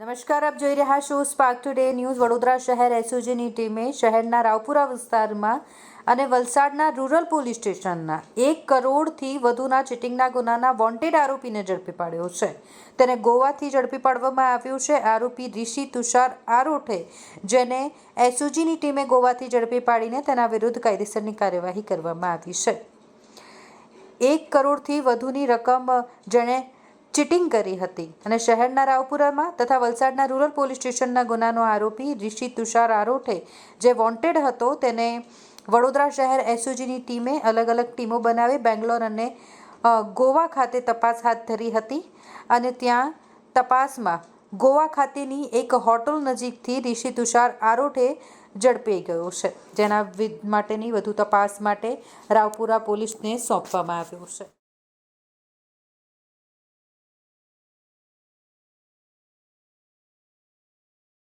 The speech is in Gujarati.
નમસ્કાર, આપ જોઈ રહ્યા છો સ્પાર્ક ટુડે ન્યૂઝ વડોદરા શહેર એસઓજીની ટીમે શહેરના રાવપુરા વિસ્તારમાં અને વલસાડના રૂરલ પોલીસ સ્ટેશનના એક કરોડથી વધુના ચીટિંગના ગુનાના વોન્ટેડ આરોપીને ઝડપી પાડ્યો છે. તેને ગોવાથી ઝડપી પાડવામાં આવ્યું છે. આરોપી રિષિ તુષાર આરોઠે, જેને એસઓજીની ટીમે ગોવાથી ઝડપી પાડીને તેના વિરુદ્ધ કાયદેસરની કાર્યવાહી કરવામાં આવી છે. એક કરોડથી વધુની રકમ જેણે ચીટિંગ કરી હતી અને શહેરના રાવપુરામાં તથા વલસાડના રૂરલ પોલીસ સ્ટેશનના ગુનાનો આરોપી રિષિ તુષાર આરોઠે જે વોન્ટેડ હતો તેને વડોદરા શહેર એસઓજીની ટીમે અલગ અલગ ટીમો બનાવી બેંગ્લોર અને ગોવા ખાતે તપાસ હાથ ધરી હતી અને ત્યાં તપાસમાં ગોવા ખાતેની એક હોટલ નજીકથી રિષિ તુષાર આરોઠે ઝડપાઈ ગયો છે. જેના માટેની વધુ તપાસ માટે રાવપુરા પોલીસને સોંપવામાં આવ્યો છે.